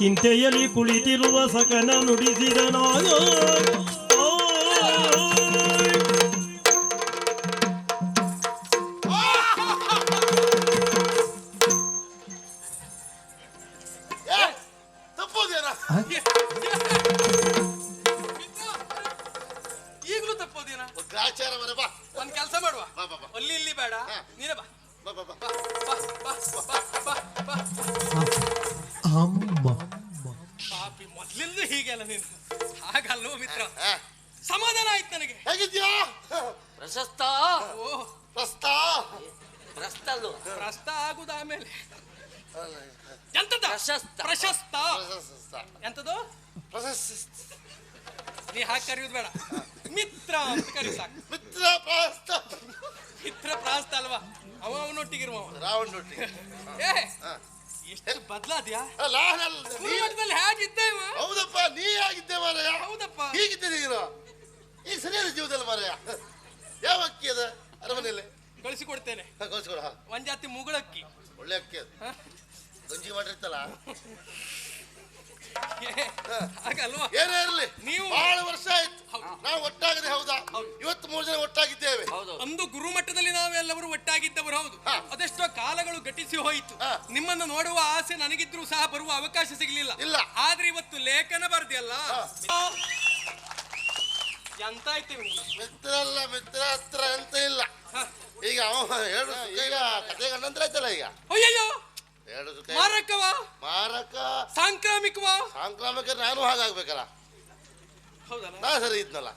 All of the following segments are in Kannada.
ಚಿಂತೆಯಲ್ಲಿ ಕುಳಿತಿರುವ ಸಕನ ನುಡಿಸಿದ ನನಗೆ ಹೇಗಿದ್ಯಾ? ಪ್ರಶಸ್ತ. ಓ. ಪ್ರಸ್ತಾ? ಪ್ರಸ್ತಲ್ಲು ಪ್ರಸ್ತ ಆಗುದ ಆಮೇಲೆ. ಎಂತದ? ಪ್ರಶಸ್ತ. ಪ್ರಶಸ್ತ. ಪ್ರಶಸ್ತ. ಎಂತದು? ಪ್ರಶಸ್ತ. ನೀ ಹಾಕಿ ಕರೆಯುದು ಬೇಡ. ಮಿತ್ರ ಅಂತ ಕರಿ ಸಾಕು. ಮಿತ್ರ ಪ್ರಾಸ್ತ. ಮಿತ್ರ ಪ್ರಾಸ್ತ ಅಲ್ವಾ? ಅವ ಅವನೊಟ್ಟಿಗಿರುವವ ರಾವಣ ರೊಟ್ಟಿ ಏ. ಎಷ್ಟು ಬದಲಾದ್ಯಾ? ನಾನಲ್ಲ ನೀ ಗುರುಮಠದಲ್ಲಿ ಹೇಗಿದ್ದೆ ಇವ? ಹೌದಪ್ಪ ನೀ ಆಗಿದ್ದೆ ಮಾರಯ್ಯ ಹೌದಪ್ಪ. ಹೀಗಿದ್ದೆ ನೀನು. ಈಗ ಸರಿಯಾದ ಜೀವದಲ್ಲಿ ಮಾರ ಯಾವ ಅಕ್ಕಿ ಅದ? ಅರಮನೆಯಲ್ಲಿ. ಕಳಿಸಿಕೊಡ್ತೇನೆ. ಕೊಡ್ತೇನೆ ಕಳ್ಸ್ಕೊಡು ಹಾ. ಒಂದ್ ಜಾತಿ ಮುಗುಳಕ್ಕಿ ಒಳ್ಳೆ ಅಕ್ಕಿ ಅದು? ಗಂಜಿ ಮಾಡಿರ್ತಲ್ಲ ಹಾಗಲ್ವಾ? ಏನೇ ಇರಲಿ ನೀವು- ಬಹಳ ವರ್ಷ ಆಯ್ತು. ನಾವು ಒಟ್ಟಾಗದೆ ಹೌದಾ? ಇವತ್ತು ಮೂರು ಜನ ಒಟ್ಟಾಗಿದ್ದೇವೆ. ಹೌದು. ಅಂದು ಗುರುಮಟ್ಟದಲ್ಲಿ ನಾವೆಲ್ಲರೂ ಒಟ್ಟಾಗಿದ್ದವರು ಹೌದು. ಹಾ. ಅದೆಷ್ಟೋ ಕಾಲಗಳು ಘಟಿಸಿ ಹೋಯಿತು. ಹಾ. ನಿಮ್ಮನ್ನು ನೋಡುವ ಆಸೆ ನನಗಿದ್ರೂ ಸಹ ಬರುವ ಅವಕಾಶ ಸಿಗಲಿಲ್ಲ. ಇಲ್ಲ. ಆದ್ರೆ ಇವತ್ತು ಲೇಖನ ಬರ್ದಿಯಲ್ಲ. ಎಂತ ಆಯ್ತು ಮಿತ್ರ ಅಲ್ಲ ಮಿತ್ರ ಹತ್ರ ಅಂತ ಇಲ್ಲ. ಈಗ ಅವ ಹೇಳು ಈಗ ಕತೆ ಗಂಡಂತ್ರ ಆಯ್ತಲ್ಲ ಈಗ? ಅಯ್ಯಯ್ಯೋ! ಹೇಳು ಸುಖ ಮಾರಕವ? ಮಾರಕ? ಸಾಂಕ್ರಾಮಿಕವ? ಸಾಂಕ್ರಾಮಿಕ ನಾನು ಹಾಗಾಗ್ಬೇಕಲ್ಲ. ನಾ ಸರಿ ಇದ್ನಲ್ಲ.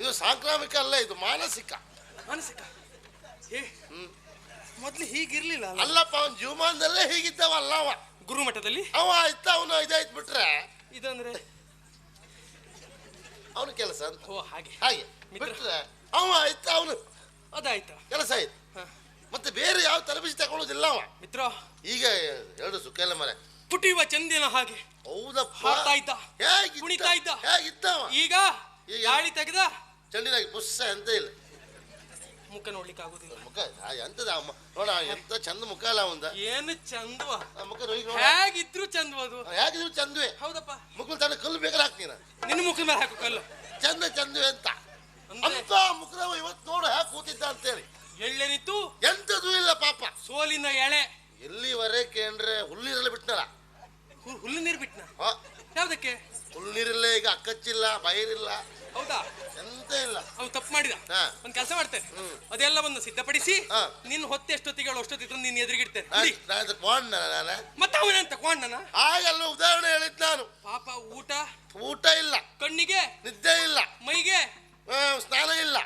ಇದು ಸಾಂಕ್ರಾಮಿಕ ಅಲ್ಲ ಇದು ಮಾನಸಿಕ. ಮಾನಸಿಕ? ಮೊದ್ಲು ಹೀಗಿರ್ಲಿಲ್ಲ ಅಲ್ಲಪ್ಪ ಅವನ ಜೀವಮಾನದಲ್ಲೇ ಹೀಗಿದ್ದವಲ್ಲ ಅವ. ಗುರುಮಠದಲ್ಲಿ? ಅವ ಇತ್ತ ಅವನು ಇದಾಯ್ತು ಬಿಟ್ರೆ. ಇದಂದ್ರೆ? ಅವನ ಕೆಲಸ ಅಂತ. ಓ ಹಾಗೆ. ಹಾಗೆ. ಮಿತ್ರ. ಬಿಟ್ರೆ ಅವ ಆಯ್ತು ಅವನು. ಅದಾಯ್ತಾ. ಕೆಲಸ ಆಯ್ತು. ಹ. ಮತ್ತೆ ಬೇರೆ ಯಾವ ತರಬೇತಿ ತಗೊಳ್ಳೋದಿಲ್ಲ ಅವ. ಮಿತ್ರ. ಈಗ ಎರಡು ಸುಖ ಇಲ್ಲ ಮರೆ. ಪುಟಿಯುವ ಚಂದಿನ ಹಾಗೆ. ಹೌದಪ್ಪ. ಹಾಡ್ತಾ ಇದ್ದ. ಹೇಗಿದ್ದ ಕುಣಿತಾ ಇದ್ದ. ಹೇಗಿದ್ದವ ಈಗ ಈಗ- ಗಾಳಿ ತೆಗೆದ. ಚಂಡಿನಾಗಿ ಪುಸ್ಸ ಅಂತ ಇಲ್ಲ. ಮುಖ ನೋಡ್ಲಿಕ್ಕೆ ಆಗುದಿಲ್ಲ. ಮುಖ ಆ ಎಂತದ ಅಮ್ಮ ನೋಡ ಎಂತ ಚಂದ ಮುಖ ಅಲ್ಲ ಅವಂದ. ಏನು ಚಂದವ? ಆ ಮುಖ ರೋಗಿ ನೋಡ. ಹೇಗಿದ್ರು ಚಂದವದು ಹೇಗಿದ್ರು ಚಂದ್ವೆ. ಹೌದಪ್ಪ. ಮುಖ ತನ್ನ ಕಲ್ಲು ಬೇಕಾದ್ರೆ ಹಾಕ್ತೀನ ನಿನ್ನ ಮುಖದ ಮೇಲೆ ಹಾಕು ಕಲ್ಲು. ಚಂದ ಚಂದವೇ ಅಂತ. ಅಂದ್ರೆ? ಅಂತ ಮುಖದವ ಇವತ್ತು ನೋಡು ಹ್ಯಾಕ್ ಕೂತಿದ್ದ ಅಂತ ಹೇಳಿ ಎಳ್ಳೆನಿತ್ತು? ಎಂತದೂ ಇಲ್ಲ ಪಾಪ. ಸೋಲಿನ ಎಳೆ. ಎಲ್ಲಿವರೆಗೆ ಅಂದ್ರೆ ಹುಲ್ಲಿರಲ್ಲ ಬಿಟ್ನಲ್ಲ. ಹುಲ್ಲು ನೀರು ಬಿಟ್ನ? ಆ, ಹುಲ್ಲು ನೀರಿಲ್ಲ ಈಗ ಅಕ್ಕಚ್ಚಿಲ್ಲ ಬೈರಿಲ್ಲ. ಹೌದಾ? ಎಂತ ಇಲ್ಲ. ಅವ್ನು ತಪ್ಪು ಮಾಡಿದ. ಹಾ. ಒಂದ್ ಕೆಲಸ ಮಾಡ್ತೇನೆ. ಅದೆಲ್ಲ ಅದೆಲ್ಲವನ್ನು ಸಿದ್ಧಪಡಿಸಿ ಹಾ. ನಿನ್ನ ಹೊತ್ತೆ ಎಷ್ಟೊತ್ತಿಗೆ ಅಷ್ಟೊತ್ತಿದ್ರು ನೀನ್ ಎದುರಿಗಿಡ್ತೇನೆ ನಾನು ನಾನು ಕೊಂಡ ನಾನು? ಮತ್ತೆ ಅವನಂತ ಕೊಂಡನ ಹಾಗೆಲ್ಲ ಉದಾಹರಣೆ ಹೇಳಿದ್ ನಾನು. ಪಾಪ ಊಟ? ಊಟ ಇಲ್ಲ. ಕಣ್ಣಿಗೆ? ನಿದ್ದೆ ಇಲ್ಲ. ಮೈಗೆ? ಆ, ಸ್ನಾನ ಇಲ್ಲ.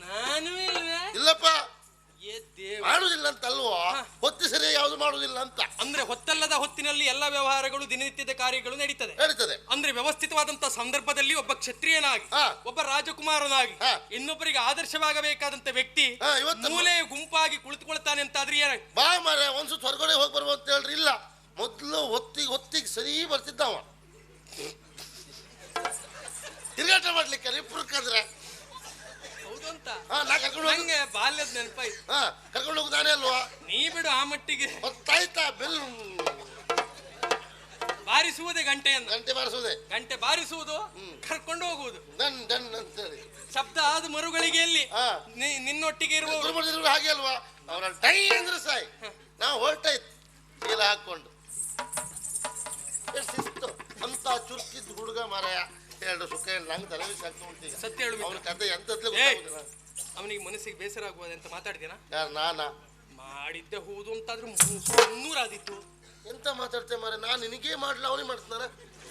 ನಾನು ಇಲ್ಲಪ್ಪ. ಮಾಡುದಿಲ್ಲ ಅಂತ ಅಲ್ವೋ. ಹೊತ್ತು ಸರಿ ಯಾವುದು ಮಾಡುದಿಲ್ಲ ಅಂತ ಅಂದ್ರೆ ಹೊತ್ತಲ್ಲದ ಹೊತ್ತಿನಲ್ಲಿ ಎಲ್ಲ ವ್ಯವಹಾರಗಳು ದಿನನಿತ್ಯದ ಕಾರ್ಯಗಳು ನಡೀತದೆ. ನಡೀತದೆ. ಅಂದ್ರೆ ವ್ಯವಸ್ಥಿತವಾದಂತಹ ಸಂದರ್ಭದಲ್ಲಿ ಒಬ್ಬ ಕ್ಷತ್ರಿಯನಾಗಿ. ಒಬ್ಬ ರಾಜಕುಮಾರನಾಗಿ. ಇನ್ನೊಬ್ಬರಿಗೆ ಆದರ್ಶವಾಗಬೇಕಾದಂತ ವ್ಯಕ್ತಿ ಮೂಲೆ ಗುಂಪಾಗಿ ಕುಳಿತುಕೊಳ್ತಾನೆ ಅಂತಾದ್ರೆ ಏನಾಗಿ ಬಾ ಮಾರ ಒಂದ್ಸು ಹೊರಗಡೆ ಹೋಗಿ ಬರ್ಬೋದು ಅಂತ ಹೇಳ್ರಿ. ಇಲ್ಲ ಮೊದಲು ಹೊತ್ತಿಗೆ ಹೊತ್ತಿಗೆ ಸರಿ ಬರ್ತಿದ್ದವ. ತಿರುಗಾಟ ಮಾಡ್ಲಿಕ್ಕೆ ಇಬ್ರಕ್ಕಂದ್ರೆ ಹೌದು ಅಂತ ಹಾ ನಾ ಕರ್ಕೊಂಡು ಹೋಗಿ ನೆನಪಾಯ್ತು. ಹಾ ಕರ್ಕೊಂಡು ಹೋಗ್ತಾನೆ ಅಲ್ವಾ? ನೀ ಬಿಡು ಆ ಮಟ್ಟಿಗೆ. ಗೊತ್ತಾಯ್ತಾ ಬೆಲ್. ಬಾರಿಸುವುದೇ ಗಂಟೆಯನ್ನು. ಗಂಟೆ ಬಾರಿಸೋದೆ ಗಂಟೆ ಬಾರಿಸುವುದು ಕರ್ಕೊಂಡು ಹೋಗುವುದು. ಡನ್ ಡನ್ ಅಂತ ಶಬ್ದ ಆದ ಮರುಗಳಿಗೆಯಲ್ಲಿ ಹಾ. ನಿ- ನಿನ್ನೊಟ್ಟಿಗೆ ಇರುವ ಹಾಗೆ ಅಲ್ವಾ? ಅವರ ಟೈ ಅಂದ್ರೆ ಸಾಯ್. ನಾವು ಹೊರಟಾಯ್ತು ಚೀಲ ಹಾಕೊಂಡು ಎಷ್ಟ್ ಶಿಸ್ತು. ಅಂತ ಚುರುಕಿದ್ ಹುಡುಗ ಮಾರಾಯ. ಎರಡು ಸುಖ ಏನು ನಂಗೆ ತಲೆ ಬಿಸಿ ಆಗ್ತಾ ಸತ್ಯ ಹೇಳು ಅವ್ರ. ಕತೆ ಎಂತದ್ಲೇ! ಗೊತ್ತಾಗುದಿಲ್ಲ. ಅವನಿಗೆ ಮನಸ್ಸಿಗೆ ಬೇಸರ ಆಗುವುದು ಅಂತ ಮಾತಾಡಿದೇನಾ ಯಾರು ನಾನಾ? ಮಾಡಿದ್ದೆ ಹೌದು ಅಂತಾದ್ರೂ ಮುನ್ನೂರಾದಿತ್ತು ಎಂತ ಮಾತಾಡ್ತೆ ಮಾರ? ನಾನು ನಿನಗೇ ಮಾಡ್ಲ ಅವನೇ ಮಾಡ್ತಾನ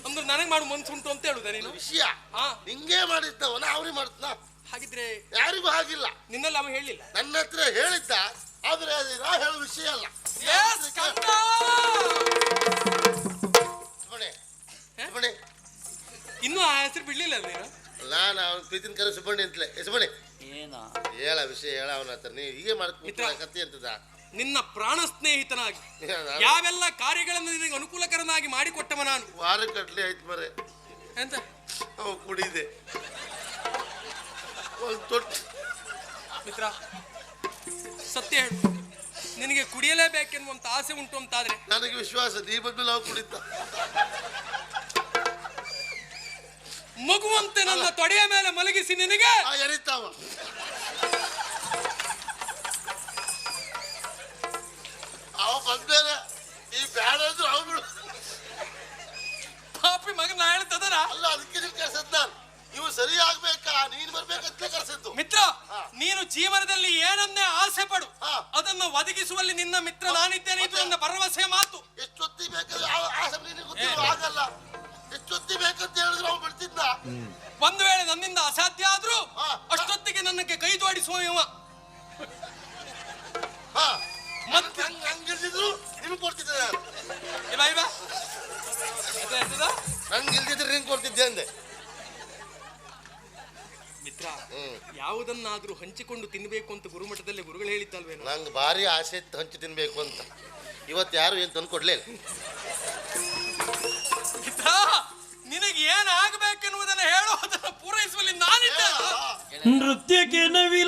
ಅಂದ್ರೆ ನನಗೆ ಮಾಡು ಮನ್ಸುಂಟು ಅಂತ ಹೇಳುದ ನೀನು? ವಿಷಯ. ಹಾ. ನಿಂಗೆ ಮಾಡಿದ್ದವನ ಅವ್ರಿಗೆ ಮಾಡ್ತಾನ ಹಾಗಿದ್ರೆ ಯಾರಿಗೂ ಹಾಗಿಲ್ಲ. ನಿನ್ನಲ್ಲಿ ಅವ ಹೇಳಿಲ್ಲ? ನನ್ನ ಹತ್ರ ಹೇಳಿದ್ದ ಆದ್ರೆ ಅದು ನಾ ಹೇಳೋ ವಿಷಯ ಅಲ್ಲ. Yes! ಸುಬ್ಬಣೆ ಹೇ? ಸುಬ್ಬಣೆ ಇನ್ನೂ ಆ ಹೆಸರು ಬಿಡ್ಲಿಲ್ಲ ನೀನು? ನಾನು ಅವ್ನು ಪ್ರೀತಿನ ಕರೆ ಸುಬ್ಬಣ್ಣಿ ಅಂತಲೇ. ಏ ಸುಬ್ಬಣೆ ಏನ? ಹೇಳ ವಿಷಯ ಹೇಳ ಅವನ ಹತ್ರ. ನೀವು ಹೀಗೆ ಮಾಡ್ಕೊಂಡು ಮಿತ್ರ. ಕತ್ತಿ ಅಂತದ ನಿನ್ನ ಪ್ರಾಣ ಸ್ನೇಹಿತನಾಗಿ ಯಾವೆಲ್ಲ ಕಾರ್ಯಗಳನ್ನು ನಿನಗೆ ಅನುಕೂಲಕರನಾಗಿ ಮಾಡಿಕೊಟ್ಟವ ನಾನು? ವಾರ ಕಟ್ಲಿ ಆಯ್ತು ಮರೆ ಎಂತ? ಅವ ಕುಡಿದೆ. ಒಂದು ತೊಟ್ಟು. ಮಿತ್ರ ಸತ್ಯ ಹೇಳು. ನಿನಗೆ ಕುಡಿಯಲೇಬೇಕೆನ್ನುವಂತ ಆಸೆ ಉಂಟು ಅಂತಾದ್ರೆ? ನನಗೆ ವಿಶ್ವಾಸ ದೀಪದ ಬಂದ್ಮೇಲೆ ನಾವು ಕುಡಿತ. ಮಗುವಂತೆ ನನ್ನ ತೊಡೆಯ ಮೇಲೆ ಮಲಗಿಸಿ ನಿನಗೆ. ಆ ಎರಿತಾವ. ಅವ ಬಂದ್ಮೇಲೆ ಈ ಬ್ಯಾಡ ಅಂದ್ರು ಅವನು ಪಾಪಿ ಮಗನ ಹೇಳ್ತದನ ಅಲ್ಲ ಅದಕ್ಕೆ ನೀವು ಕರ್ಸದ್ ನಾನು. ನೀವು ಸರಿ ಆಗ್ಬೇಕಾ? ನೀನ್ ಬರ್ಬೇಕಂತ ಕರ್ಸದ್ದು. ಮಿತ್ರ ನೀನು ಜೀವನದಲ್ಲಿ ಏನನ್ನೇ ಆಸೆ ಪಡು ಹಾ. ಅದನ್ನು ಒದಗಿಸುವಲ್ಲಿ ನಿನ್ನ ಮಿತ್ರ ನಾನಿದ್ದೇನೆ. ಇದು ನನ್ನ ಭರವಸೆ ಮಾತು. ಎಷ್ಟೊತ್ತಿ ಬೇಕಾದ್ರೆ ಆ- ಆ ಸಮಯ ನಿನಗೆ ಗೊತ್ತಿಲ್ಲ ಆಗಲ್ಲ ಎಷ್ಟೊತ್ತಿ ಬೇಕಂತ ಹೇಳಿದ್ರೆ ಅವ್ನು ಬಿಡ್ತಿದ್ದ ಒಂದು ವೇಳೆ ನನ್ನಿಂದ ಅಸಾಧ್ಯ ಆದ್ರೂ ಹಾ. ಅಷ್ಟೊತ್ತಿಗೆ ನನ್ನ ಕೈ ಜೋಡಿಸುವ ಇವ. ಹಾ. ಮತ್ತೆ? ಹಂಗ ಹಂಗಿಲ್ದಿದ್ರು ನಿಮ್ಗೆ ಕೊಡ್ತಿದ್ದೆ ನಾನು. ಇಲ್ಲ ಇವ. ಅದು ಎಂತದ? ನಂಗೆ ಇಲ್ದಿದ್ರೆ ನಿಂಗೆ ಕೊಡ್ತಿದ್ದೆ ಅಂದೆ. ಮಿತ್ರ ಹ್ಮ್. ಯಾವುದನ್ನಾದ್ರೂ ಹಂಚಿಕೊಂಡು ತಿನ್ನಬೇಕು ಅಂತ ಗುರುಮಠದಲ್ಲಿ ಗುರುಗಳು ಹೇಳಿದ್ದಲ್ವೇನೋ? ನಂಗೆ ಭಾರಿ ಆಸೆ ಇತ್ತು ಹಂಚಿ ತಿನ್ಬೇಕು ಅಂತ. ಇವತ್ತು ಯಾರು ಏನು ತಂದು ಕೊಡ್ಲಿಲ್ಲ ಮಿತ್ರ ನಿನಗೆ ಏನಾಗಬೇಕೆನ್ನುವುದನ್ನು ಹೇಳುವುದನ್ನು ಪೂರೈಸುವಲ್ಲಿ ನಾನಿದ್ದೇನೆ ನೃತ್ಯಕ್ಕೆ ನವಿಲಾದ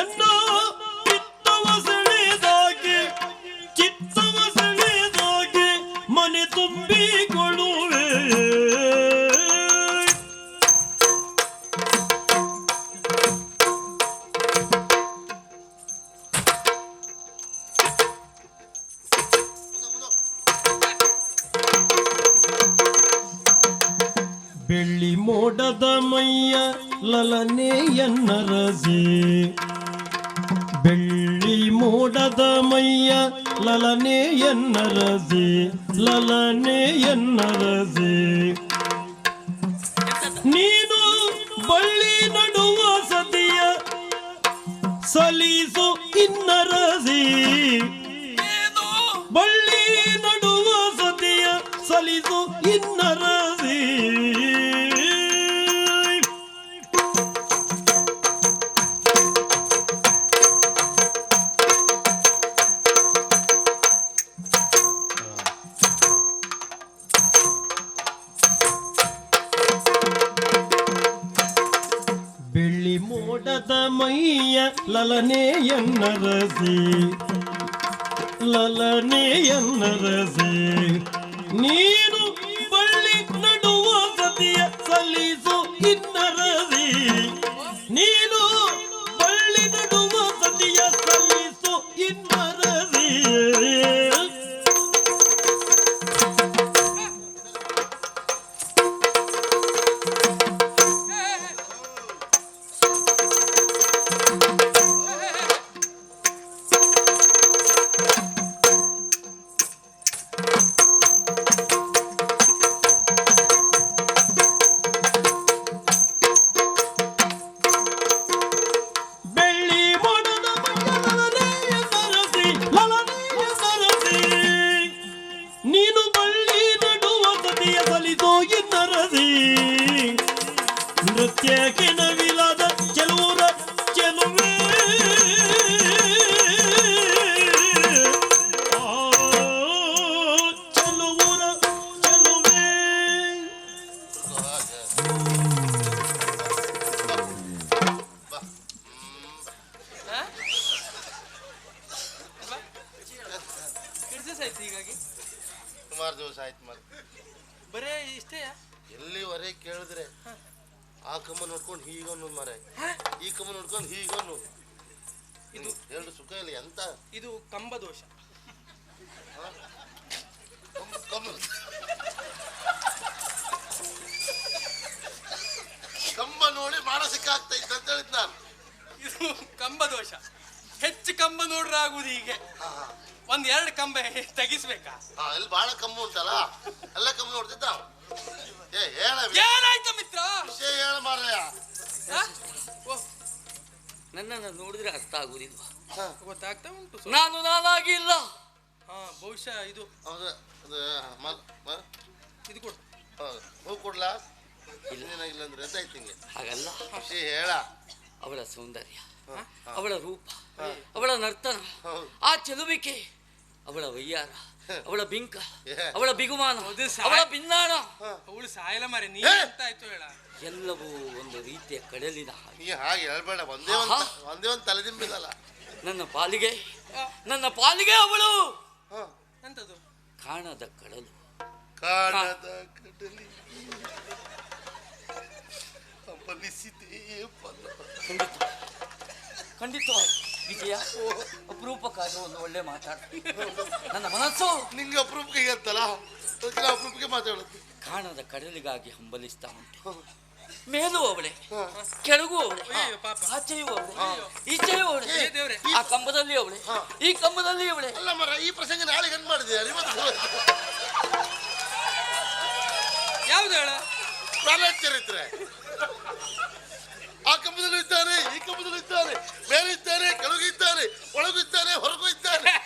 என்னோ ಬೆಳ್ಳಿ ಮೋಡದ ಮೈಯ ಲಲನೆಯನ್ನ ರಸೆ ಲಲನೆಯನ್ನ ರಸೆ ನೀನು ಬಳ್ಳಿ ನಡುವ ಸತಿಯ ಸಲೀಸು ಇನ್ನರಸಿ ಬೆಳ್ಳಿ ಮೋಡದ ಮೈಯ ಲಲನೆಯನ್ನರಸಿ ಲಲನೆಯನ್ನರಸಿ ನೀನು ಆಗ್ತಾ ಇತ್ತು ಅಂತ ಹೇಳಿದ್ ನಾನು. ಇದು ಕಂಬ ದೋಷ. ಹೆಚ್ಚು ಕಂಬ ನೋಡ್ರ ಆಗುದು ಹೀಗೆ. ಒಂದ್ ಎರಡು ಕಂಬ ತೆಗಿಸ್ಬೇಕಾ? ಹಾ ಇಲ್ಲಿ ಬಹಳ ಕಂಬ ಉಂಟಲ್ಲ? ಎಲ್ಲ ಕಂಬ ನೋಡ್ತಿದ್ದ ಏ ಹೇಳ ಏನಾಯ್ತು ಮಿತ್ರ? ವಿಷಯ ಹೇಳ ಮಾರಾಯ ಹ? ಓ, ನನ್ನನ್ನು ನೋಡಿದ್ರೆ ಅರ್ಥ ಆಗುದಿಲ್ಲ ಗೊತ್ತಾಗ್ತಾ ಉಂಟು ಸ್ವಲ್ಪ. ನಾನು ನಾನಾಗಿ ಇಲ್ಲ ಹಾ ಬಹುಶಃ ಇದು ಹೌದು ಅದು ಮ- ಮ- ಇದು ಕೊಡು. ಹೌದು. ಹೂ ಕೊಡ್ಲಾ? ಏನಾಗಿಲ್ಲ ಅಂದ್ರೆ ಎಂತ ಆಯ್ತು ಹಿಂಗೆ ಹಾಗಲ್ಲ. ಖುಷಿ ಹೇಳ. ಅವಳ ಸೌಂದರ್ಯ. ಅವಳ ರೂಪ ಅವಳ ನರ್ತನ ಆ ಚೆಲುವಿಕೆ ಅವಳ ವಯ್ಯಾರ ಅವಳ ಬಿಂಕ ಏ. ಅವಳ ಬಿಗುಮಾನ ಅವಳ ಬಿನ್ನಾಣ ಅವಳು ಸಾಯಲ ಮರೆ ನೀ ಅಂತ ಆಯ್ತು ಹೇಳ? ಎಲ್ಲವೂ ಒಂದು ರೀತಿಯ ಕಡಲಿನ ಹಾಗೆ. ನೀ ಹಾಗೆ ಹೇಳ್ಬೇಡ ಒಂದೇ ಒಂದು ಒಂದೇ ಒಂದು ತಲೆದಿಂಬಿದಲ್ಲ ನನ್ನ ಪಾಲಿಗೆ ನನ್ನ ಪಾಲಿಗೆ ಅವಳು. ಎಂತದು? ಕಾಣದ ಕಡಲು. ಕಾಣದ ಕಡಲಿ. ಪಲ್ಲ. ಖಂಡಿತ. ಖಂಡಿತವಾಗಿ. ವಿಜಯ ಅಪರೂಪಕ್ಕಾಗಿ ಒಂದು ಒಳ್ಳೆ ಮಾತಾಡ ನನ್ನ ಮನಸ್ಸು ನಿಂಗೆ ಅಪರೂಪಕ್ಕೆ ಹೇಳ್ತಲ್ಲ? ಅಪರೂಪಕ್ಕೆ ಮಾತಾಡುತ್ತೆ ಕಾಣದ ಕಡಲಿಗಾಗಿ ಹಂಬಲಿಸ್ತಾ ಉಂಟು. ಮೇಲೂ ಅವಳೆ. ಕೆಳಗೂ ಅವಳೆ ಅಯ್ಯೋ ಪಾಪ. ಆಚೆಯೂ ಅವಳೆ ಈಚೆಯೂ ಅವಳೆ. ದೇವ್ರೆ. ಆ ಕಂಬದಲ್ಲಿ ಅವಳೆ ಈ ಕಂಬದಲ್ಲಿ ಅವಳೆ. ಅಲ್ಲ ಮರ ಈ ಪ್ರಸಂಗ ನಾಳೆ ಹೆಂಗ್ ಮಾಡಿದೆ? ಯಾವ್ದು ಹೇಳ? ಪ್ರಾಣ ಚರಿತ್ರೆ ಆ ಕಂಬದಲ್ಲೂ ಇದ್ದಾನೆ ಈ ಕಂಬದಲ್ಲೂ ಇದ್ದಾನೆ ಮೇಲೆ ಇದ್ದಾನೆ ಕೆಳಗೂ ಇದ್ದಾನೆ ಒಳಗೂ ಇದ್ದಾನೆ ಹೊರಗೂ ಇದ್ದಾನೆ.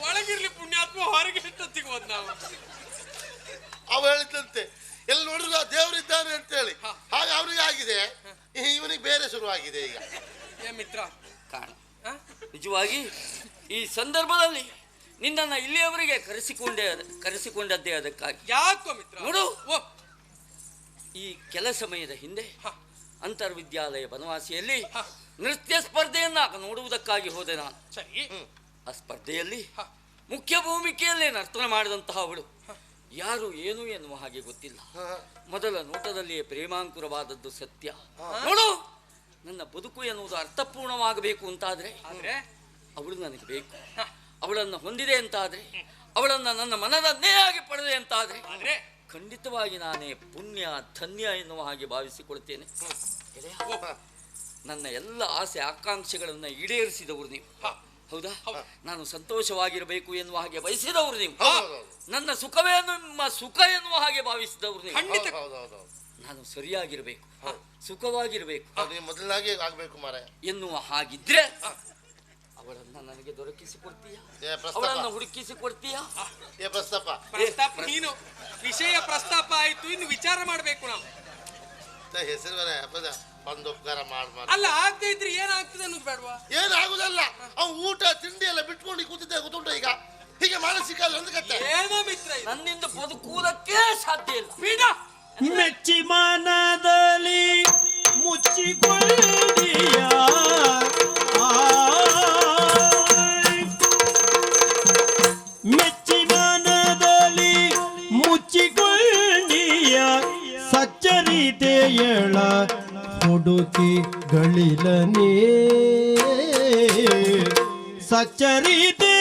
ಒಳಗಿರ್ಲಿ ಪುಣ್ಯಾತ್ಮ ಹೊರಗೆ ಎಷ್ಟೊತ್ತಿಗೆ ಹೋದ್ ನಾವು. ಅವ ಹೇಳಿದಂತೆ ಎಲ್ಲಿ ನೋಡಿದ್ರು ಆ ದೇವರಿದ್ದಾರೆ ಅಂತ ಹೇಳಿ ಹಾಗೆ ಅವನಿಗೆ ಆಗಿದೆ. ಇವನಿಗೆ ಬೇರೆ ಶುರುವಾಗಿದೆ ಈಗ. ಏ ಮಿತ್ರ. ಕಾಣ ಹ? ನಿಜವಾಗಿ ಈ ಸಂದರ್ಭದಲ್ಲಿ ನಿನ್ನನ್ನು ಇಲ್ಲಿಯವರೆಗೆ ಕರೆಸಿಕೊಂಡೇ ಕರೆಸಿಕೊಂಡದ್ದೇ ಅದಕ್ಕಾಗಿ. ಯಾಕೋ ಮಿತ್ರ? ನೋಡು. ಓ ಈ ಕೆಲ ಸಮಯದ ಹಿಂದೆ. ಅಂತರ್ವಿದ್ಯಾಲಯ ಬನವಾಸಿಯಲ್ಲಿ ನೃತ್ಯ ಸ್ಪರ್ಧೆಯನ್ನ ನೋಡುವುದಕ್ಕಾಗಿ ಹೋದೆ ನಾನು. ಸರಿ. ಆ ಸ್ಪರ್ಧೆಯಲ್ಲಿ ಮುಖ್ಯ ಭೂಮಿಕೆಯಲ್ಲೇ ನರ್ತನ ಮಾಡಿದಂತಹ ಅವಳು. ಯಾರು ಏನು ಎನ್ನುವ ಹಾಗೆ ಗೊತ್ತಿಲ್ಲ. ಮೊದಲ ನೋಟದಲ್ಲಿಯೇ ಪ್ರೇಮಾಂಕುರವಾದದ್ದು ಸತ್ಯ. ನೋಡು ನನ್ನ ಬದುಕು ಎನ್ನುವುದು ಅರ್ಥಪೂರ್ಣವಾಗಬೇಕು ಅಂತಾದ್ರೆ ಆದ್ರೆ? ಅವಳು ನನಗೆ ಬೇಕು. ಅವಳನ್ನು ಹೊಂದಿದೆ ಅಂತಾದ್ರೆ ಅವಳನ್ನು ನನ್ನ ಮನದನ್ನೇ ಆಗಿ ಪಡೆದೆ ಅಂತಾದ್ರೆ ಖಂಡಿತವಾಗಿ ನಾನೇ ಪುಣ್ಯ ಧನ್ಯ ಎನ್ನುವ ಹಾಗೆ ಭಾವಿಸಿಕೊಳ್ತೇನೆ. ನನ್ನ ಎಲ್ಲ ಆಸೆ ಆಕಾಂಕ್ಷೆಗಳನ್ನು ಈಡೇರಿಸಿದವರು ನೀವು. ಹೌದಾ. ನಾನು ಸಂತೋಷವಾಗಿರಬೇಕು ಎನ್ನುವ ಹಾಗೆ ಬಯಸಿದವರು ನೀವು. ನನ್ನ ಸುಖವೇ ನಿಮ್ಮ ಸುಖ ಎನ್ನುವ ಹಾಗೆ ಭಾವಿಸಿದವರು ನೀವು. ನಾನು ಸರಿಯಾಗಿರಬೇಕು. ಸುಖವಾಗಿರಬೇಕು. ಮೊದಲಾಗಿ ಆಗ್ಬೇಕು ಮಾರ ಎನ್ನುವ ಹಾಗಿದ್ರೆ ಅವಳನ್ನ ನನಗೆ ದೊರಕಿಸಿಕೊಡ್ತೀಯಾ? ಏ ಪ್ರಸ್ತಾಪ. ಹುಡುಕಿಸಿ ಹುಡುಕಿಸಿಕೊಡ್ತೀಯಾ? ಏ ಪ್ರಸ್ತಾಪ. ಪ್ರಸ್ತಾಪ ನೀನು. ವಿಷಯ ಪ್ರಸ್ತಾಪ ಆಯ್ತು ಇನ್ನು ವಿಚಾರ ಮಾಡ್ಬೇಕು ನಾವು. ತ ಹೆಸರು ಬೇರೆ ಒಂದು ಉಪಕಾರ ಮಾಡ್ ಅಲ್ಲ ಆಗದೆ ಇದ್ರೆ ಏನಾಗ್ತದೆ ಅನ್ನೋದು ಬೇಡವಾ? ಏನಾಗುದಲ್ಲ? ಅವ್ ಊಟ ತಿಂಡಿ ಎಲ್ಲ ಬಿಟ್ಕೊಂಡು ಕೂತಿದ್ದೆ ಗೊತ್ತುಂಟ ಈಗ. ಹೀಗೆ ಮಾನಸಿಕ ಒಂದು ಕತ್ತೆ ಏನೋ ಮಿತ್ರ ಇದು. ನನ್ನಿಂದ ಬದುಕುವುದಕ್ಕೆ ಸಾಧ್ಯ ಇಲ್ಲ. ಬಿಡ. ಮೆಚ್ಚಿ ಮನದಲ್ಲಿ ಮುಚ್ಚಿಕೊಳ್ಳಿಯ ಹುಡುಕಿ ಗಳಿಲನೇ. ಸಚ್ಚರಿತೆಯಳ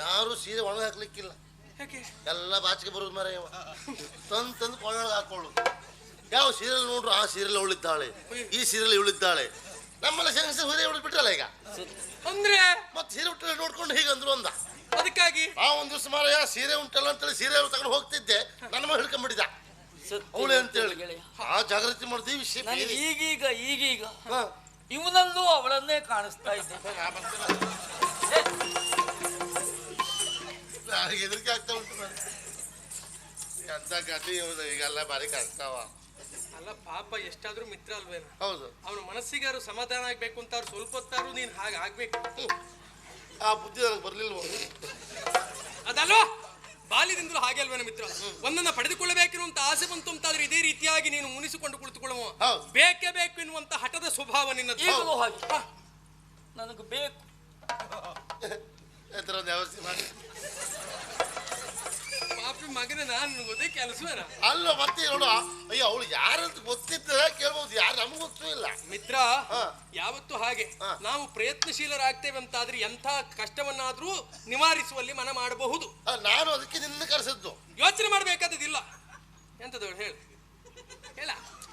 ಯಾರು ಸೀರೆ ಒಣಗ ಹಾಕ್ಲಿಕ್ಕಿಲ್ಲ. ಯಾಕೆ? ಎಲ್ಲ ಬಾಚಿಗೆ ಬರುದು ಮರ ಇವ ತಂದು ತಂದು ಕೊಳೊಳಗೆ ಹಾಕೊಳ್ಳು. ಯಾವ ಸೀರಿಯಲ್ ನೋಡ್ರು ಆ ಸೀರಿಯಲ್ ಉಳಿದ್ದಾಳೆ. ಈ ಸೀರಿಯಲ್ ಉಳಿದ್ದಾಳೆ. ನಮ್ಮಲ್ಲ ಸೀರೆ ಉಳಿದ್ ಬಿಟ್ಟಲ್ಲ ಈಗ? ಅಂದ್ರೆ? ಮತ್ತೆ ಸೀರೆ ಉಟ್ಟರೆ ನೋಡ್ಕೊಂಡು ಹೀಗೆ ಅಂದ್ರು ಅಂದ. ಅದಕ್ಕಾಗಿ? ಆ ಒಂದು ದಿವಸ ಯಾ ಸೀರೆ ಉಂಟಲ್ಲ ಅಂತೇಳಿ ಸೀರೆ ತಗೊಂಡು ಹೋಗ್ತಿದ್ದೆ. ನನ್ನ ಮಗ ಹಿಡ್ಕೊಂಡ್ಬಿಟ್ಟಿದ ಅವಳೆ ಅಂತ ಹೇಳಿ ಗೆಳೆಯ. ಆ ಜಾಗೃತಿ ಮಾಡ್ತೀವಿ ವಿಷಯ ನನಗೆ ಬೇರೆ. ಈಗೀಗ ಈಗೀಗ ಹಾ. ಇವನಲ್ಲೂ ಅವಳನ್ನೇ ಕಾಣಿಸ್ತಾ ಇದ್ದೆ. ನನಗೆ ಹೆದರಿಕೆ ಆಗ್ತಾ ಉಂಟು ನನಗೆ. ಎಂತ ಈಗೆಲ್ಲ ಬಾರಿ ಕಷ್ಟವ ಅಲ್ಲ ಪಾಪ ಎಷ್ಟಾದ್ರೂ ಮಿತ್ರ ಅಲ್ವೇನ? ಹೌದು. ಅವನ ಮನಸ್ಸಿಗಾರು ಸಮಾಧಾನ ಆಗ್ಬೇಕು ಅಂತ ಅವ್ರು ಸ್ವಲ್ಪ ಹೊತ್ತಾರು ನೀನ್ ಹಾಗೆ ಆಗ್ಬೇಕು. ಆ ಬುದ್ಧಿ ನನಗೆ ಬರ್ಲಿಲ್ವ? ಅದಲ್ವಾ? ಬಾಲ್ಯದಿಂದಲೂ ಹಾಗೆ ಅಲ್ವೇನ ಮಿತ್ರ? ಒಂದನ್ನ ಪಡೆದುಕೊಳ್ಳಬೇಕಿರುವಂತ ಆಸೆ ಬಂತು ಅಂತಾದ್ರೆ ಇದೇ ರೀತಿಯಾಗಿ ನೀನು ಮುನಿಸಿಕೊಂಡು ಕುಳಿತುಕೊಳ್ಳುವ. ಹೌದು. ಬೇಕೇ ಬೇಕು ಎನ್ನುವಂತ ಹಠದ ಸ್ವಭಾವ ನಿನ್ನದು ಈಗಲೂ ಹಾಗೆ. ನನಗೆ ಬೇಕು. ಈ ಥರದ ವ್ಯವಸ್ಥೆ ಮಾಡಿ. ಪಾಪಿ ಮಗನ ನಾನು ಗೊತ್ತೇ ಕೆಲಸವೇನ ಅಲ್ಲ ಮತ್ತೆ ನೋಡು ಅಯ್ಯೋ ಅವಳು ಯಾರಂತ ಗೊತ್ತಿದ್ದ ಕೇಳ್ಬೋದು ಯಾರು ನಮ್ಗೆ ಗೊತ್ತೂ ಇಲ್ಲ. ಮಿತ್ರ ಹಾ. ಯಾವತ್ತು ಹಾಗೆ. ಹಾ. ನಾವು ಪ್ರಯತ್ನಶೀಲರಾಗ್ತೇವೆ ಅಂತಾದ್ರೆ ಎಂಥ ಕಷ್ಟವನ್ನಾದ್ರೂ ನಿವಾರಿಸುವಲ್ಲಿ ಮನ ಮಾಡಬಹುದು. ಆ, ನಾನು ಅದಕ್ಕೆ ನಿನ್ನ ಕರೆಸಿದ್ದು. ಯೋಚನೆ ಮಾಡಬೇಕಾದದಿಲ್ಲ ಎಂತದವಳು ಹೇಳು? ಹೇಳ.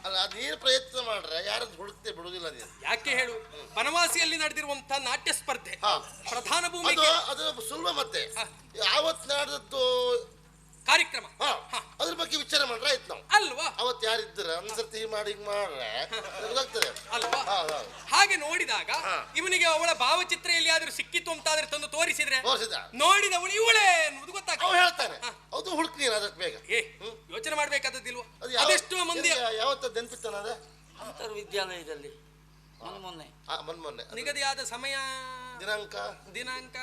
ಅಲ್ಲ ಅದೇನು ಪ್ರಯತ್ನ ಮಾಡ್ರೆ? ಯಾರು ಹುಡುಕ್ತೆ ಬಿಡುದಿಲ್ಲ ನೀನು ಯಾಕೆ ಹೇಳು? ಬನವಾಸಿಯಲ್ಲಿ ನಡೆದಿರುವಂತ ನಾಟ್ಯ ಸ್ಪರ್ಧೆ. ಹಾ. ಪ್ರಧಾನ ಅದು ಭೂಮಿಗೆ ಅದು ಸುಲಭ ಮತ್ತೆ. ಯಾವತ್ ನಾಡ್ದದ್ದು? ಕಾರ್ಯಕ್ರಮ. ಹಾ. ಅದ್ರ ಬಗ್ಗೆ ವಿಚಾರ ಮಾಡ್ರೆ ಆಯ್ತು ನಾವು. ಅಲ್ವಾ? ಅವತ್ ಯಾರಿದ್ರ ಒಂದ್ಸರ್ತಿ ಮಾಡಿ ಹಿಂಗ್ ಮಾಡ್ರೆ ಗೊತ್ತಾಗ್ತದೆ. ಅಲ್ವಾ? ಹೌದು ಹಾಗೆ ನೋಡಿದಾಗ ಹಾ. ಇವನಿಗೆ ಅವಳ ಭಾವಚಿತ್ರ ಎಲ್ಲಿಯಾದ್ರೂ ಸಿಕ್ಕಿತ್ತು ಅಂತಾದ್ರೆ ತಂದು ತೋರಿಸಿದ್ರೆ ತೋರಿಸಿದ ನೋಡಿದವಳು ಇವಳೇ ಅನ್ನುವುದು ಅವ ಗೊತ್ತಾಗ್ತದೆ ಹೇಳ್ತಾನೆ ಹಾ. ಅದು ಹುಡುಕ್ ನೀನು ಅದಕ್ಕೆ ಬೇಗ ಏ ಯೋಚನೆ ಮಾಡ್ಬೇಕಾದದ್ದಿಲ್ವಾ ಅದು ಯಾವ- ಅದೆಷ್ಟೋ ಮಂದಿ ನಿನಗೆ ಯಾವತ್ತದ್ದು ನೆನ್ಪಿತ್ತಾನ ಅದ ಮೊನ್ನೆ. ಮೊನ್ನೆ. ಅದು ನಿಗದಿಯಾದ ಸಮಯ ದಿನಾಂಕ? ದಿನಾಂಕ?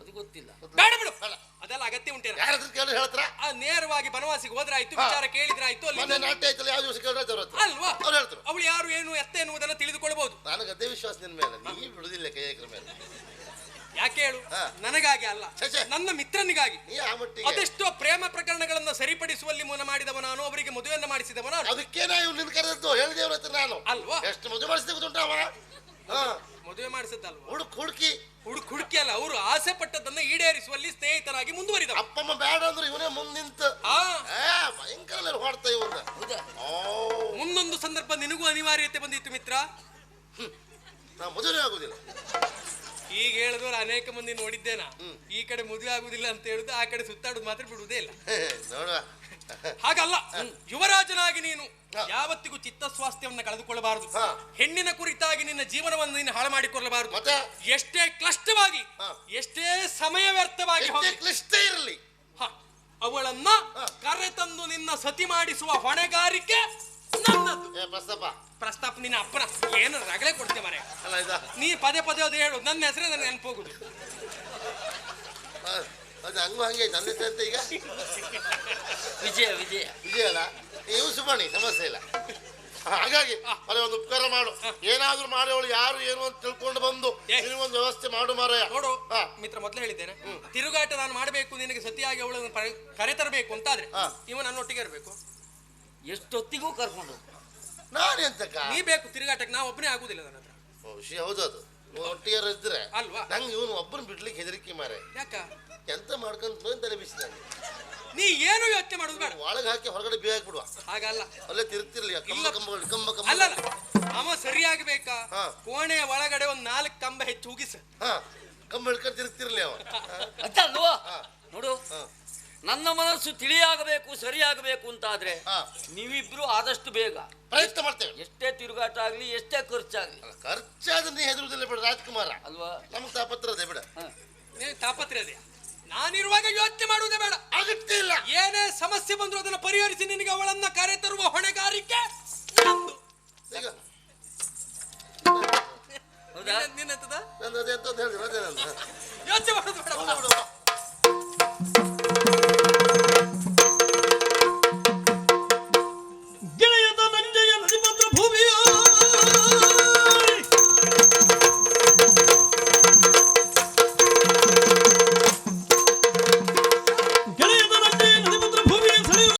ಅದು ಗೊತ್ತಿಲ್ಲ. ಬೇಡ ಬಿಡು. ಅಲ್ಲ. ಅದೆಲ್ಲ ಅಗತ್ಯ ಉಂಟು ಯಾರ ಹತ್ರ ಕೇಳಿ ಹೇಳ್ತಾರ? ಆ ನೇರವಾಗಿ ಬನವಾಸಿಗೆ ಹೋದ್ರಾಯ್ತು ಆಯ್ತು ವಿಚಾರ ಕೇಳಿದ್ರಾಯ್ತು ಅಲ್ಲಿ ಮೊನ್ನೆ ನಾಟ್ಯ ಆಯ್ತಲ್ಲ ಯಾವ ದಿವಸ ಕೇಳಿದ್ರೆ ಅವ್ರ ಅಲ್ವಾ? ಅವ್ರು ಹೇಳ್ತಾರೆ. ಅವಳು ಯಾರು ಏನು ಎತ್ತ ಎನ್ನುವುದನ್ನು ತಿಳಿದುಕೊಳ್ಳಬಹುದು ನನಗೆ ಅದೇ ವಿಶ್ವಾಸ ನಿನ್ನ ಮೇಲೆ ನೀ ಬಿಡುದಿಲ್ಲ ಕೈಯಕ್ರ ಮೇಲೆ. ಯಾಕೆ ಹೇಳು? ನನಗಾಗಿ ಅಲ್ಲ. ನನ್ನ ಮಿತ್ರನಿಗಾಗಿ. ಅದೆಷ್ಟೋ ಪ್ರೇಮ ಪ್ರಕರಣಗಳನ್ನು ಸರಿಪಡಿಸುವಲ್ಲಿ ಮುನ ಮಾಡಿದವ ನಾನು ಅವರಿಗೆ ಮದುವೆಯನ್ನು ಮಾಡಿಸಿದವ ನಾನು. ಅದಕ್ಕೆ ನಿನ್ ಕರೆದದ್ದು? ಹತ್ರ ನಾನು. ಅಲ್ವಾ? ಎಷ್ಟು ಮದುವೆ ಮಾಡಿಸಿದ ಮದುವೆ ಮಾಡಿಸಿದ್ದಲ್ವಾ? ಹುಡುಕ್ ಹುಡುಕಿ. ಹುಡುಕ್ ಹುಡುಕಿ ಅಲ್ಲ ಅವರು ಆಸೆ ಪಟ್ಟದನ್ನ ಈಡೇರಿಸುವಲ್ಲಿ ಸ್ನೇಹಿತರಾಗಿ ಮುಂದುವರಿದ ಅಪ್ಪಮ್ಮ ಬೇಡ ಅಂದ್ರೆ ಇವನೇ ಮುಂದೆ ನಿಂತು. ಆ. ಏ ಭಯಂಕರ ಹೊಡ್ತಾ ಇವನ್ನ ಮುಂದೊಂದು ಸಂದರ್ಭ ನಿನಗೂ ಅನಿವಾರ್ಯತೆ ಬಂದಿತ್ತು ಮಿತ್ರ. ನಾ ಮದುವೆ ಆಗುದಿಲ್ಲ. ಈಗ ಹೇಳಿದವರು ಅನೇಕ ಮಂದಿ ನೋಡಿದ್ದೇನ? ಈ ಕಡೆ ಮದುವೆ ಆಗುದಿಲ್ಲ ಅಂತ ಹೇಳುದು ಆ ಕಡೆ ಸುತ್ತಾಡುದು ಮಾತ್ರ ಬಿಡುವುದೇ ಇಲ್ಲ. ನೋಡುವ. ಹಾಗಲ್ಲ. ಯುವರಾಜನಾಗಿ ನೀನು ಯಾವತ್ತಿಗೂ ಯಾವತ್ತಿಗೂ ಚಿತ್ತಸ್ವಾಸ್ಥ್ಯವನ್ನ ಕಳೆದುಕೊಳ್ಳಬಾರದು. ಹೆಣ್ಣಿನ ಕುರಿತಾಗಿ ನಿನ್ನ ಜೀವನವನ್ನು ನೀನು ಹಾಳು ಮಾಡಿಕೊಳ್ಳಬಾರದು. ಎಷ್ಟೇ ಕ್ಲಷ್ಟವಾಗಿ ಎಷ್ಟೇ ಸಮಯ ವ್ಯರ್ಥವಾಗಿ ಕ್ಲಿಷ್ಟ ಇರಲಿ. ಅವಳನ್ನ ಕರೆ ತಂದು ನಿನ್ನ ಸತಿ ಮಾಡಿಸುವ ಹೊಣೆಗಾರಿಕೆ ನನ್ನದು ಏ ಪ್ರಸ್ತಾಪ ಪ್ರಸ್ತಾಪ ನಿನ್ನ ಅಪ್ಪನ ಏನು ರಗಳೆ ಕೊಡ್ತೇ ಮರೆ ಅಲ್ಲ ಇದ ನೀ ಪದೇ ಪದೇ ಅದು ಹೇಳು ನನ್ನ ಹೆಸರೇ ನನ್ನ ನೆನಪೋಗುದು. ಆ, ಅದು ಹಂಗು ಹಂಗೆ ನನ್ನ ಹೆಸರು ಅಂತ ಈಗ? ವಿಜಯ ವಿಜಯ. ವಿಜಯ ಅಲ್ಲ? ನೀವು ಸುಬಾಣಿ ಸಮಸ್ಯೆ ಇಲ್ಲ. ಹಾಗಾಗಿ ಅದೇ ಒಂದು ಉಪಕಾರ ಮಾಡು. ಏನಾದ್ರೂ ಮಾಡಿ ಅವಳು ಯಾರು ಏನು ಅಂತ ತಿಳ್ಕೊಂಡು ಬಂದು. ಒಂದು ವ್ಯವಸ್ಥೆ ಮಾಡು ಮಾರಾಯ ನೋಡು ಹಾ. ಮಿತ್ರ ಮೊದಲೇ ಹೇಳಿದ್ದೇನೆ. ತಿರುಗಾಟ ನಾನು ಮಾಡಬೇಕು ನಿನಗೆ ಸತಿಯಾಗಿ ಅವಳನ್ನು ಕರೆತರಬೇಕು ಅಂತಾದ್ರೆ. ಇವ ನನ್ನೊಟ್ಟಿಗೆ ಇರಬೇಕು. ಎಷ್ಟೊತ್ತಿಗೂ ಕರ್ಕೊಂಡು ಹೋಗು. ನಾನೆಂತಕ್ಕ ನೀ ಬೇಕು ತಿರುಗಾಟಕ್ಕೆ ನಾವು ಒಬ್ಬನೇ ಆಗುದಿಲ್ಲ ನನ್ನ ಹತ್ರ. ಓ, ವಿಷಯ ಹೌದು ಅದು ನೀವು ಒಟ್ಟಿಗೆ ಇದ್ರೆ ಅಲ್ವಾ? ನಂಗೆ ಇವನು ಒಬ್ಬನ ಬಿಡ್ಲಿಕ್ಕೆ ಹೆದರಿಕೆ ಮಾರೆ. ಯಾಕ? ಎಂತ ಮಾಡ್ಕೊಂತ ಬಂದು ತಲೆ ಬಿಸಿ ನಾನು ನೀ ಏನು ಯೋಚನೆ ಮಾಡುದು ಬೇಡ. ಒಳಗೆ ಹಾಕಿ ಹೊರಗಡೆ ಬೇ ಹಾಕ್ಬಿಡುವ. ಹಾಗಲ್ಲ. ಅಲ್ಲೇ ತಿರುಗ್ತಿರ್ಲಿ ಆ ಕಂಬ ಇಲ್ಲ. ಕಂಬಗಳು ಕಂಬ ಕಂಬ ಅಲ್ಲ ಅವ ಸರಿಯಾಗಬೇಕಾ? ಹಾ. ಕೋಣೆಯ ಒಳಗಡೆ ಒಂದ್ ನಾಲ್ಕು ಕಂಬ ಹೆಚ್ಚು ಉಗಿಸ. ಹಾ. ಕಂಬ ಹಿಡ್ಕೊಂಡು ತಿರುಗ್ತಿರ್ಲಿ ಅವ. ಅದಲ್ವಾ ಹಾ. ನೋಡು. ಹಾ. ನನ್ನ ಮನಸ್ಸು ತಿಳಿಯಾಗಬೇಕು ಸರಿಯಾಗಬೇಕು ಅಂತಾದ್ರೆ ಹಾ. ನೀವಿಬ್ರು ಆದಷ್ಟು ಬೇಗ. ಪ್ರಯತ್ನ ಮಾಡ್ತೇವೆ. ಎಷ್ಟೇ ತಿರುಗಾಟ ಆಗ್ಲಿ ಎಷ್ಟೇ ಖರ್ಚಾಗ್ಲಿ. ಅಲ್ಲ, ಖರ್ಚಾದ್ರೆ ನೀ ಹೆದರುದಿಲ್ಲ ಬಿಡ ರಾಜ್ಕುಮಾರ. ಅಲ್ವಾ? ನಮ್ಗೆ ತಾಪತ್ರ ಅದೇ ಬಿಡ. ಹ. ತಾಪತ್ರ ತಾಪತ್ರೆ ಅದೇ ನಾನಿರುವಾಗ ಯೋಚನೆ ಮಾಡುವುದೇ ಬೇಡ. ಅಗತ್ಯ ಇಲ್ಲ. ಏನೇ ಸಮಸ್ಯೆ ಬಂದ್ರು ಅದನ್ನ ಪರಿಹರಿಸಿ ನಿನಗೆ ಅವಳನ್ನ ಕರೆ ತರುವ ಹೊಣೆಗಾರಿಕೆ ನಂದು. ಈಗ. ಹೌದಾ? ನಿನ್ನ- ನಿನ್ನಂತದ? ನಂದು ಅದೇ ಅಂತ ಹೇಳಿದ್ರು ಅದೇ ಯೋಚನೆ ಮಾಡುದು ಬಿಡು.